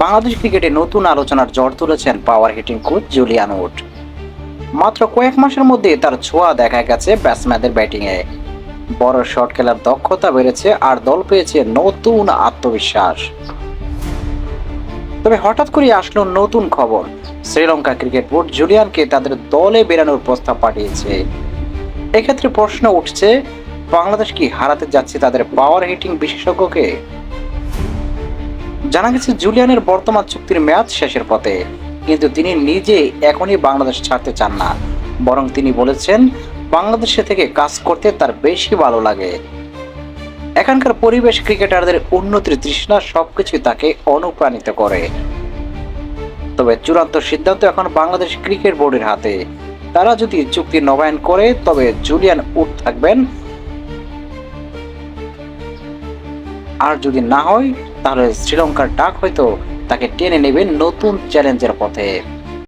বাংলাদেশ ক্রিকেটে নতুন আলোচনার ঝড় তুলেছেন power hitting coach Julian Wood মাত্র কয়েক মাসের মধ্যে তার ছোঁয়া দেখা গেছে ব্যাটসম্যানদের ব্যাটিংয়ে বড় শট খেলার দক্ষতা বেড়েছে আর দল পেয়েছে নতুন আত্মবিশ্বাস। তবে হঠাৎ করে আসলো নতুন খবর। শ্রীলঙ্কা ক্রিকেট বোর্ড জুলিয়ানকে তাদের দলে বেরানোর প্রস্তাব পাঠিয়েছে। এক্ষেত্রে প্রশ্ন উঠছে, বাংলাদেশ কি হারাতে যাচ্ছে তাদের পাওয়ার হিটিং বিশেষজ্ঞকে? জানা গেছে জুলিয়ানের বর্তমান চুক্তির মেয়াদ শেষের পথে। কিন্তু তিনি নিজে এখনই বাংলাদেশ ছাড়তে চান না। বরং তিনি বলেছেন, বাংলাদেশে থেকে কাজ করতে তার বেশি ভালো লাগে। এখানকার পরিবেশ ক্রিকেটারদের উন্নতির তৃষ্ণা সবকিছু তাকে অনুপ্রাণিত করে। তবে চূড়ান্ত সিদ্ধান্ত এখন বাংলাদেশ ক্রিকেট বোর্ডের হাতে। তারা যদি চুক্তি নবায়ন করে, তবে জুলিয়ান উড থাকবেন। আর যদি না হয় তাহলে শ্রীলঙ্কার ডাক হয়তো তাকে টেনে নেবেন নতুন চ্যালেঞ্জের পথে।